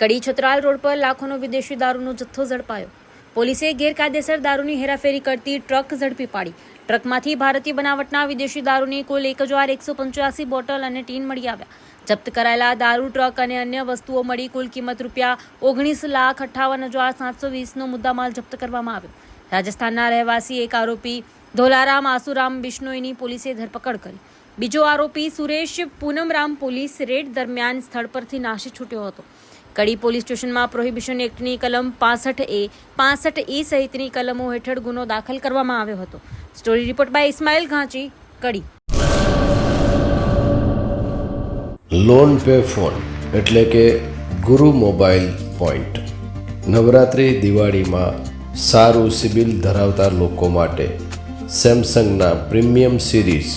કડી Chhatral road પર લાખોનો વિદેશી દારૂનો જથ્થો ઝડપાયો. પોલીસે ગેરકાયદેસર દારૂની હેરાફેરી કરતી ટ્રક ઝડપી પાડી. ટ્રકમાંથી ભારતીય બનાવટના વિદેશી દારૂની કુલ એક હજાર એકસો પંચ્યાસી બોટલ અને ટીન મળી આવ્યા. જપ્ત કરાયેલા દારૂ, ટ્રક અને અન્ય વસ્તુઓ મળી કુલ કિંમત રૂપિયા ઓગણીસ લાખ અઠ્ઠાવન હજાર સાતસો વીસનો મુદ્દામાલ જપ્ત કરવામાં આવ્યો. રાજસ્થાનના રહેવાસી એક આરોપી ધોલારામ આસુરામ બિશ્નોઈની પોલીસે ધરપકડ કરી. બીજો આરોપી સુરેશ પૂનમરામ પોલીસ રેડ દરમિયાન સ્થળ પરથી નાસી છૂટ્યો હતો. કડી પોલીસ સ્ટેશનમાં પ્રોહિબિશન એક્ટની કલમ પાસઠ એ પાસઠ એ સહિતની કલમો હેઠળ ગુનો દાખલ કરવામાં આવ્યો હતો. Story report by Ismail Ghanchi, Kadi. Loan pay phone એટલે કે ગુરુ મોબાઈલ પોઈન્ટ. નવરાત્રિ દિવાળીમાં સારું સિબિલ ધરાવતા લોકો માટે સેમસંગના premium series